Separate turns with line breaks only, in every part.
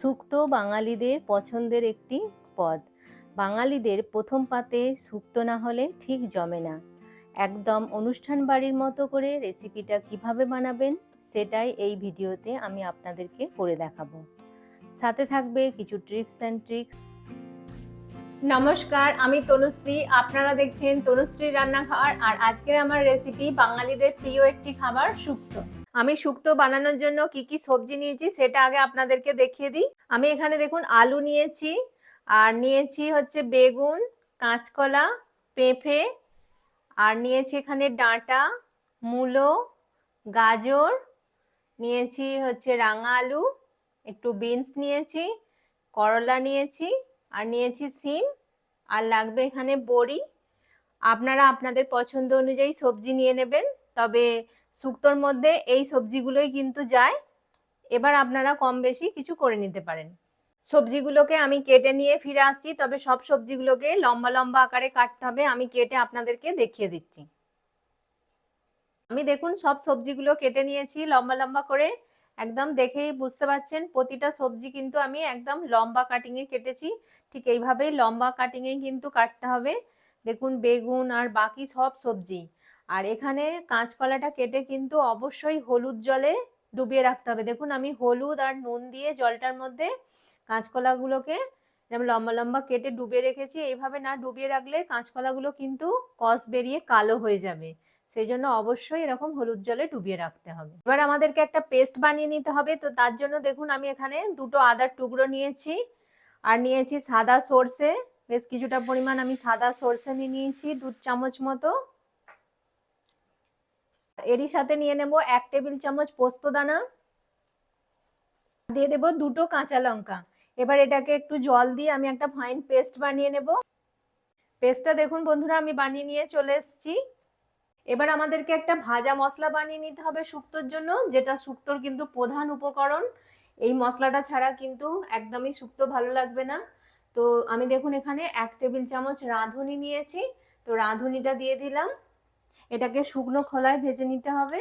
শুক্তো বাঙালিদের পছন্দের একটি পদ। বাঙালিদের প্রথম পাতে শুক্তো না হলে ঠিক জমে না। একদম অনুষ্ঠান বাড়ির মতো করে রেসিপিটা কীভাবে বানাবেন সেটাই এই ভিডিওতে আমি আপনাদেরকে করে দেখাবো। সাথে থাকবে কিছু ট্রিপস অ্যান্ড ট্রিক্স। নমস্কার, আমি তনুশ্রী। আপনারা দেখছেন তনুশ্রী রান্নাঘর। আর আজকের আমার রেসিপি বাঙালিদের প্রিয় একটি খাবার শুক্তো আমি শুক্তো বানানোর জন্য কি কি সবজি নিয়েছি সেটা আগে আপনাদেরকে দেখিয়ে দিই। আমি এখানে দেখুন আলু নিয়েছি, আর নিয়েছি হচ্ছে বেগুন, কাঁচকলা, পেঁপে, আর নিয়েছি এখানে ডাঁটা, মূলো, গাজর, নিয়েছি হচ্ছে রাঙা আলু, একটু বিনস নিয়েছি, করলা নিয়েছি, আর নিয়েছি সিম, আর লাগবে এখানে বড়ি। আপনারা আপনাদের পছন্দ অনুযায়ী সবজি নিয়ে নেবেন, তবে শুক্তোর মধ্যে এই সবজিগুলোই কিন্তু যায়। এবার আপনারা কম বেশি কিছু করে নিতে পারেন। সবজিগুলোকে আমি কেটে নিয়ে ফিরে আসছি, তবে সব সবজিগুলোকে লম্বা লম্বা আকারে কাটতে হবে, আমি কেটে আপনাদেরকে দেখিয়ে দিচ্ছি। আমি দেখুন সব সবজিগুলো কেটে নিয়েছি লম্বা লম্বা করে। একদম দেখেই বুঝতে পারছেন প্রতিটা সবজি কিন্তু আমি একদম লম্বা কাটিংয়ে কেটেছি। ঠিক এইভাবেই লম্বা কাটিংয়ে কিন্তু কাটতে হবে। দেখুন বেগুন আর বাকি সব সবজি। আর এখানে কাঁচকলাটা কেটে কিন্তু অবশ্যই হলুদ জলে ডুবিয়ে রাখতে হবে। দেখুন, আমি হলুদ আর নুন দিয়ে জলটার মধ্যে কাঁচকলাগুলোকে এরকম লম্বা লম্বা কেটে ডুবিয়ে রেখেছি এইভাবে না ডুবিয়ে রাখলে কাঁচকলাগুলো কিন্তু কষ বেরিয়ে কালো হয়ে যাবে। সেই জন্য অবশ্যই এরকম হলুদ জলে ডুবিয়ে রাখতে হবে। এবার আমাদেরকে একটা পেস্ট বানিয়ে নিতে হবে। তো তার জন্য দেখুন, আমি এখানে দুটো আদার টুকরো নিয়েছি আর নিয়েছি সাদা সর্ষে। বেশ কিছুটা পরিমাণ আমি সাদা সর্ষে নিয়ে নিয়েছি, দু চামচ মতো। এরই সাথে নিয়ে নেব এক টেবিল চামচ পোস্ত দানা। দিয়ে দেব দুটো কাঁচা লঙ্কা। এবার এটাকে একটু জল দিয়ে আমি একটা ফাইন পেস্ট বানিয়ে নেব। পেস্টটা দেখুন বন্ধুরা, আমি বানিয়ে নিয়ে চলে এসেছি। এবার আমাদেরকে একটা ভাজা মশলা বানিয়ে নিতে হবে শুক্তোর জন্য, যেটা শুক্তোর কিন্তু প্রধান উপকরণ। এই মশলাটা ছাড়া কিন্তু একদমই শুক্তো ভালো লাগবে না। তো আমি দেখুন এখানে এক টেবিল চামচ রাঁধুনি নিয়েছি। তো রাঁধুনিটা দিয়ে দিলাম। এটাকে শুকনো খোলায় ভেজে নিতে হবে।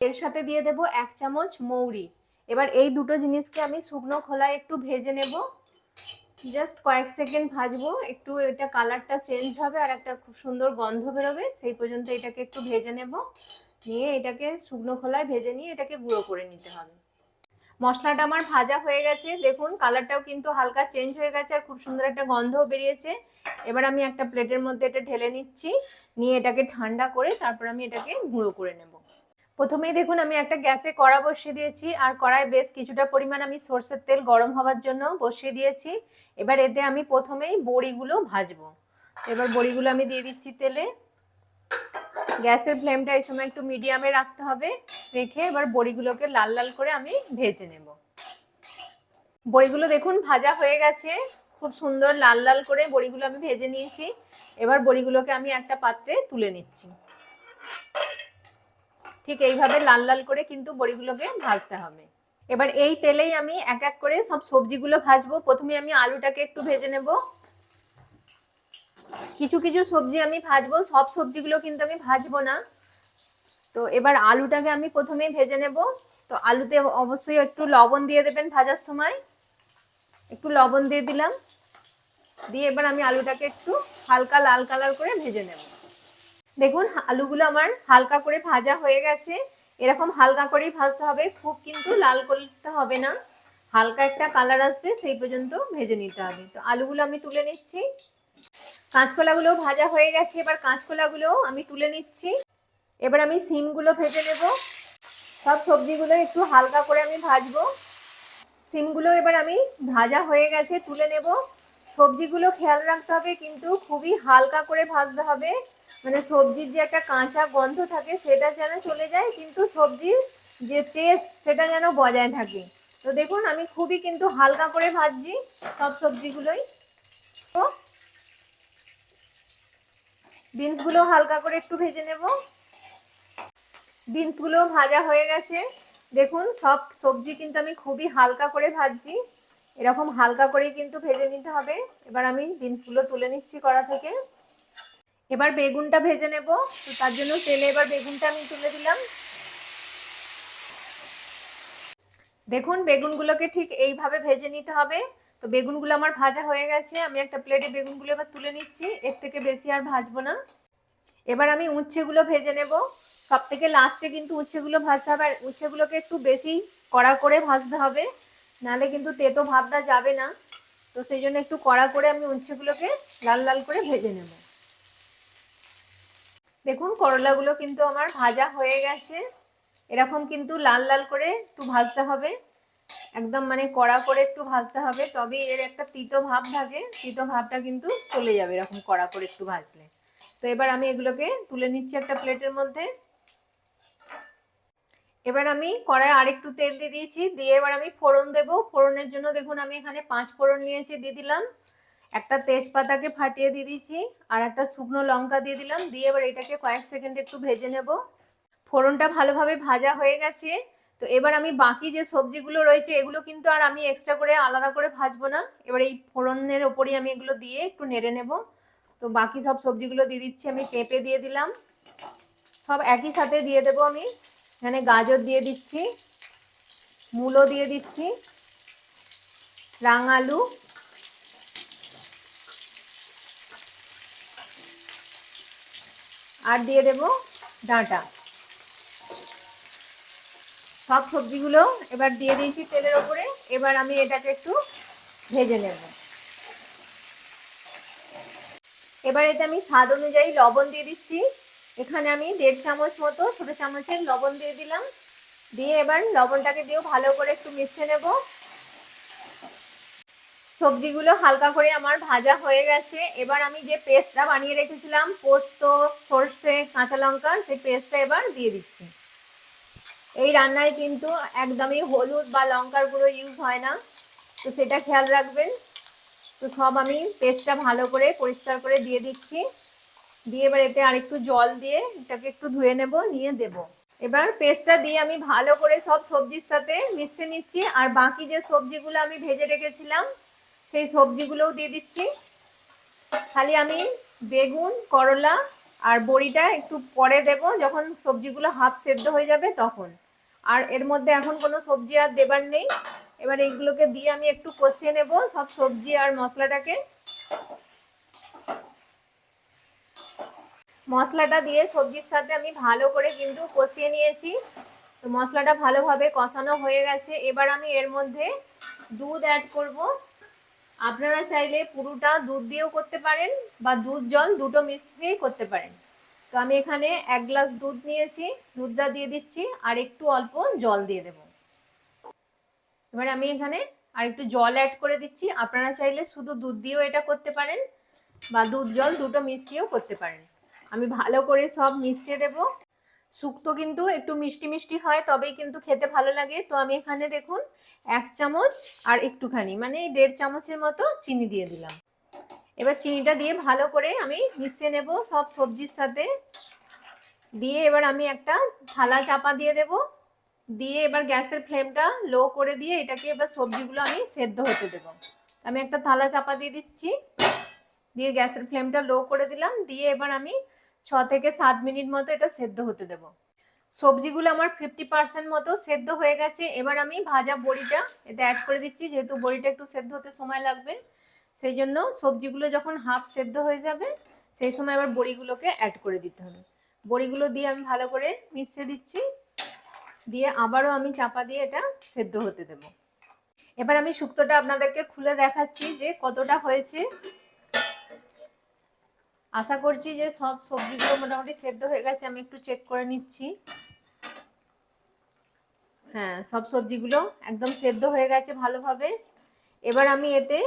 এর সাথে দিয়ে দেব এক চামচ মৌরি। এবার এই দুটো জিনিসকে আমি শুকনো খোলায় একটু ভেজে নেব। জাস্ট কয়েক সেকেন্ড ভাজবো, একটু এটা কালারটা চেঞ্জ হবে আর একটা খুব সুন্দর গন্ধ বেরোবে, সেই পর্যন্ত এটাকে একটু ভেজে নেব। নিয়ে এটাকে শুকনো খোলায় ভেজে নিয়ে এটাকে গুঁড়ো করে নিতে হবে। মশলাটা আমার ভাজা হয়ে গেছে। দেখুন কালারটাও কিন্তু হালকা চেঞ্জ হয়ে গেছে আর খুব সুন্দর একটা গন্ধও বেরিয়েছে। এবার আমি একটা প্লেটের মধ্যে এটা ঢেলে নিচ্ছি। নিয়ে এটাকে ঠান্ডা করে তারপর আমি এটাকে গুঁড়ো করে নেব। প্রথমেই দেখুন, আমি একটা গ্যাসে কড়া বসিয়ে দিয়েছি। আর কড়ায় বেশ কিছুটা পরিমাণ আমি সর্ষের তেল গরম হওয়ার জন্য বসিয়ে দিয়েছি। এবার এতে আমি প্রথমেই বড়িগুলো ভাজবো। এবার বড়িগুলো আমি দিয়ে দিচ্ছি তেলে। গ্যাসের ফ্লেমটা এই সময় একটু মিডিয়ামে রাখতে হবে। রেখে এবার বড়িগুলোকে লাল লাল করে আমি ভেজে নেব। বড়িগুলো দেখুন ভাজা হয়ে গেছে। খুব সুন্দর লাল লাল করে বড়িগুলো আমি ভেজে নিয়েছি। এবার বড়িগুলোকে আমি একটা পাত্রে তুলে নিচ্ছি। ঠিক এইভাবে লাল লাল করে কিন্তু বড়িগুলোকে ভাজতে হবে। এবার এই তেলেই আমি এক এক করে সব সবজিগুলো ভাজবো। প্রথমে আমি আলুটাকে একটু ভেজে নেব। কিছু কিছু সবজি আমি ভাজবো। সব সবজিগুলো কিন্তু আমি ভাজবো না। তো এবার আলুটাকে আমি প্রথমেই ভেজে নেব। তো আলুতে অবশ্যই একটু লবণ দিয়ে দেবেন ভাজার সময়। একটু লবণ দিয়ে দিলাম। দিয়ে এবার আমি আলুটাকে একটু হালকা লাল কালার করে ভেজে নেব। দেখুন, আলুগুলো আমার হালকা করে ভাজা হয়ে গেছে। এরকম হালকা করেই ভাজতে হবে, খুব কিন্তু লাল করতে হবে না। হালকা একটা কালার আসবে, সেই পর্যন্ত ভেজে নিতে হবে। তো আলুগুলো আমি তুলে নিচ্ছি। কাঁচকলাগুলো ভাজা হয়ে গেছে। এবার কাঁচকলাগুলো আমি তুলে নিচ্ছি। এবার আমি সিমগুলো ভেজে নেব। সব সবজিগুলো একটু হালকা করে আমি ভাজবো। সিমগুলো এবার আমি ভাজা হয়ে গেছে, তুলে নেব। সবজিগুলো খেয়াল রাখতে হবে, কিন্তু খুবই হালকা করে ভাজতে হবে। মানে সবজির যে একটা কাঁচা গন্ধ থাকে সেটা যেন চলে যায়, কিন্তু সবজির যে টেস্ট সেটা যেন বজায় থাকে। তো দেখুন, আমি খুবই কিন্তু হালকা করে ভাজছি সব সবজিগুলোই। তো বিনসগুলো হালকা করে একটু ভেজে নেব। বিনসগুলো ভাজা হয়ে গেছে। দেখুন, সব সবজি কিন্তু আমি খুবই হালকা করে ভাজছি। এরকম হালকা করেই কিন্তু ভেজে নিতে হবে। এবার আমি বিনসগুলো তুলে নিচ্ছি কড়া থেকে। এবার বেগুনটা ভেজে নেব। তো তার জন্য তেলে এবার বেগুনটা আমি তুলে দিলাম। দেখুন, বেগুনগুলোকে ঠিক এইভাবে ভেজে নিতে হবে। তো বেগুনগুলো আমার ভাজা হয়ে গেছে। আমি একটা প্লেটে বেগুনগুলো এবার তুলে নিচ্ছি। এর থেকে বেশি আর ভাজবো না। এবার আমি উচ্ছেগুলো ভেজে নেব। সব থেকে লাস্টে কিন্তু উচ্ছেগুলো ভাজতে হবে, আর উচ্ছেগুলোকে একটু বেশি কড়া করে ভাজতে হবে, নাহলে কিন্তু তেতো ভাবটা যাবে না। তো সেই জন্য একটু কড়া করে আমি উচ্ছেগুলোকে লাল লাল করে ভেজে নেব। দেখুন, করলাগুলো কিন্তু আমার ভাজা হয়ে গেছে। এরকম কিন্তু লাল লাল করে একটু ভাজতে হবে। একদম মানে কড়া করে একটু ভাজতে হবে, তবে এর একটা তিতো ভাব থাকে, তিতো ভাবটা কিন্তু চলে যাবে এরকম কড়া করে একটু ভাজলে। তো এবার আমি এগুলোকে তুলে নিচ্ছি একটা প্লেটের মধ্যে। এবার আমি কড়ায় আরেকটু তেল দিয়ে দিয়েছি। দিয়ে এবার আমি ফোড়ন দেব। ফোড়নের জন্য দেখুন, আমি এখানে পাঁচ ফোড়ন নিয়েছি, দিয়ে দিলাম। একটা তেজপাতাকে ফাটিয়ে দিয়ে দিয়েছি আর একটা শুকনো লঙ্কা দিয়ে দিলাম। দিয়ে এবার এটাকে কয়েক সেকেন্ড একটু ভেজে নেব। ফোড়নটা ভালোভাবে ভাজা হয়ে গেছে। তো এবার আমি বাকি যে সবজিগুলো রয়েছে, এগুলো কিন্তু আর আমি এক্সট্রা করে আলাদা করে ভাজবো না। এবার এই ফোড়নের ওপরই আমি এগুলো দিয়ে একটু নেড়ে নেব। তো বাকি সব সবজিগুলো দিয়ে দিচ্ছি, আমি পেঁপে দিয়ে দিলাম। সব একই সাথে দিয়ে দেবো আমি। এখানে গাজর দিয়ে দিচ্ছি, মূলো দিয়ে দিচ্ছি, রাঙালু, আর দিয়ে দেব ডাঁটা। সব সবজিগুলো এবার দিয়ে দিয়েছি তেলের ওপরে, এবার আমি এটাকে একটু ভেজে নেব। এবার এটা আমি স্বাদ অনুযায়ী লবণ দিয়ে দিচ্ছি। এখানে আমি দেড় চামচ মতো ছোটো চামচের লবণ দিয়ে দিলাম। দিয়ে এবার লবণটাকে দিয়েও ভালো করে একটু মিশিয়ে নেব। সবজিগুলো হালকা করে আমার ভাজা হয়ে গেছে। এবার আমি যে পেস্টটা বানিয়ে রেখেছিলাম, পোস্ত, সর্ষে, কাঁচা লঙ্কা, সেই পেস্টটা এবার দিয়ে দিচ্ছি। এই রান্নায় কিন্তু একদমই হলুদ বা লঙ্কার গুঁড়ো ইউজ হয় না। তো সেটা খেয়াল রাখবেন। তো সব আমি পেস্টটা ভালো করে পরিষ্কার করে দিয়ে দিচ্ছি। দিয়ে এবার এতে আরেকটু জল দিয়ে এটাকে একটু ধুয়ে নেব, নিয়ে দেব। এবার পেস্টটা দিয়ে আমি ভালো করে সব সবজির সাথে মিশিয়ে নিচ্ছি। আর বাকি যে সবজিগুলো আমি ভেজে রেখেছিলাম, সেই সবজিগুলোও দিয়ে দিচ্ছি। খালি আমি বেগুন, করলা আর বড়িটা একটু পরে দেব, যখন সবজিগুলো হাফ সেদ্ধ হয়ে যাবে তখন। আর এর মধ্যে এখন কোনো সবজি আর দেবার নেই। এবার এইগুলোকে দিয়ে আমি একটু কষিয়ে নেব সব সবজি আর মশলাটাকে। মশলাটা দিয়ে সবজির সাথে আমি ভালো করে কিন্তু কষিয়ে নিয়েছি। তো মশলাটা ভালোভাবে কষানো হয়ে গেছে। এবার আমি এর মধ্যে দুধ অ্যাড করব। আপনারা চাইলে পুরোটা দুধ দিয়েও করতে পারেন বা দুধ জল দুটো মিশিয়েই করতে পারেন। তো আমি এখানে এক গ্লাস দুধ নিয়েছি, দুধটা দিয়ে দিচ্ছি, আর একটু অল্প জল দিয়ে দেব। এবার আমি এখানে আর একটু জল অ্যাড করে দিচ্ছি। আপনারা চাইলে শুধু দুধ দিয়েও এটা করতে পারেন বা দুধ জল দুটো মিশিয়েও করতে পারেন। আমি ভালো করে সব মিশিয়ে দেব। শুক্তো কিন্তু একটু মিষ্টি মিষ্টি হয়, তবেই কিন্তু খেতে ভালো লাগে। তো আমি এখানে দেখুন, এক চামচ আর একটুখানি মানে দেড় চামচের মতো চিনি দিয়ে দিলাম। এবার চিনিটা দিয়ে ভালো করে আমি মিশিয়ে নেব সব সবজির সাথে। দিয়ে এবার আমি একটা থালা চাপা দিয়ে দেব। দিয়ে এবার গ্যাসের ফ্লেমটা লো করে দিয়ে এটাকে এবার সবজিগুলো আমি সেদ্ধ হতে দেব। আমি একটা থালা চাপা দিয়ে দিচ্ছি। দিয়ে গ্যাসের ফ্লেমটা লো করে দিলাম। দিয়ে এবার আমি ছ থেকে সাত মিনিট মতো এটা সেদ্ধ হতে দেব। সবজিগুলো আমার ফিফটি পার্সেন্ট মতো সেদ্ধ হয়ে গেছে। এবার আমি ভাজা বড়িটা এতে অ্যাড করে দিচ্ছি, যেহেতু বড়িটা একটু সেদ্ধ হতে সময় লাগবে। সেই জন্য সবজিগুলো যখন হাফ সেদ্ধ হয়ে যাবে, সেই সময় আবার বড়িগুলোকে অ্যাড করে দিতে হবে। বড়িগুলো দিয়ে আমি ভালো করে মিশিয়ে দিচ্ছি। দিয়ে আবারও আমি চাপা দিয়ে এটা সেদ্ধ হতে দেব। এবার আমি শুক্তোটা আপনাদেরকে খুলে দেখাচ্ছি যে কতটা হয়েছে। আশা করছি যে সব সবজিগুলো মোটামুটি সেদ্ধ হয়ে গেছে, আমি একটু চেক করে নিচ্ছি। হ্যাঁ সব সবজিগুলো একদম সেদ্ধ হয়ে গেছে ভালোভাবে। এবার আমি এতে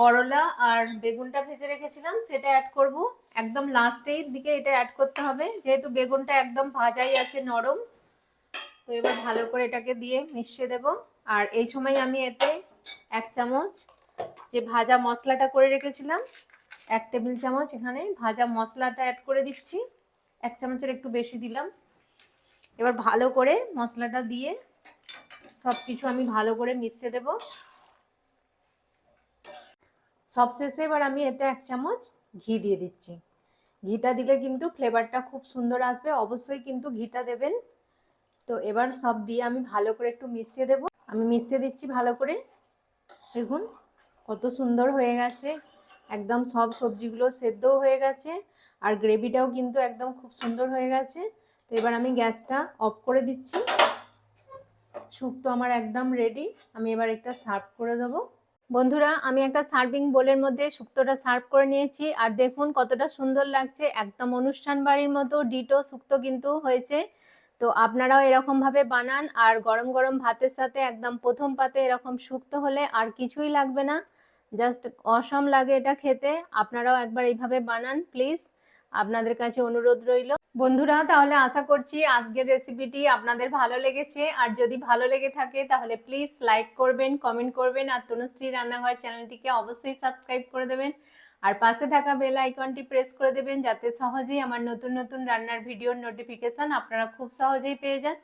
করলা আর বেগুনটা ভেজে রেখেছিলাম, সেটা অ্যাড করব। একদম লাস্টের দিকে এটা অ্যাড করতে হবে, যেহেতু বেগুনটা একদম ভাজাই আছে নরম। তো এবার ভালো করে এটাকে দিয়ে মিশিয়ে দেব। আর এই সময় আমি এতে এক চামচ যে ভাজা মশলাটা করে রেখেছিলাম এক টেবিল চামচ, এখানে ভাজা মশলাটা অ্যাড করে দিচ্ছি। এক চামচের একটু বেশি দিলাম। এবার ভালো করে মশলাটা দিয়ে সব কিছু আমি ভালো করে মিশিয়ে দেব। সবশেষে এবার আমি এতে এক চামচ ঘি দিয়ে দিচ্ছি। ঘিটা দিলে কিন্তু ফ্লেভারটা খুব সুন্দর আসবে, অবশ্যই কিন্তু ঘিটা দেবেন। তো এবার সব দিয়ে আমি ভালো করে একটু মিশিয়ে দেব। আমি মিশিয়ে দিচ্ছি ভালো করে। দেখুন কত সুন্দর হয়ে গেছে। একদম সব সবজিগুলো সেদ্ধও হয়ে গেছে আর গ্রেভিটাও কিন্তু একদম খুব সুন্দর হয়ে গেছে। তো এবার আমি গ্যাসটা অফ করে দিচ্ছি। শুক্তো আমার একদম রেডি আমি এবার একটা সার্ভ করে দেবো। বন্ধুরা, আমি একটা সার্ভিং বোলের মধ্যে শুক্তোটা সার্ভ করে নিয়েছি। আর দেখুন কতটা সুন্দর লাগছে। একদম অনুষ্ঠান বাড়ির মতো ডিটো শুক্তো কিন্তু হয়েছে। তো আপনারাও এরকমভাবে বানান। আর গরম গরম ভাতের সাথে একদম প্রথম পাতে এরকম শুক্তো হলে আর কিছুই লাগবে না। জাস্ট অসম লাগে এটা খেতে। আপনারাও একবার এইভাবে বানান, প্লিজ। আপনাদের কাছে অনুরোধ রইল। বন্ধুরা, তাহলে আশা করছি আজকের রেসিপিটি আপনাদের ভালো লেগেছে। আর যদি ভালো লেগে থাকে, তাহলে প্লিজ লাইক করবেন, কমেন্ট করবেন, আর তনুশ্রী রান্নাঘর চ্যানেলটিকে অবশ্যই সাবস্ক্রাইব করে দেবেন। আর পাশে থাকা বেল আইকনটি প্রেস করে দেবেন, যাতে সহজেই আমার নতুন নতুন রান্নার ভিডিওর নোটিফিকেশন আপনারা খুব সহজেই পেয়ে যান।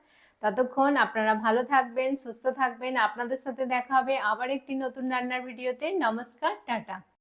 ততক্ষণ আপনারা ভালো থাকবেন, সুস্থ থাকবেন। আপনাদের সাথে দেখা হবে আবার একটি নতুন রান্নার ভিডিওতে। নমস্কার, টাটা।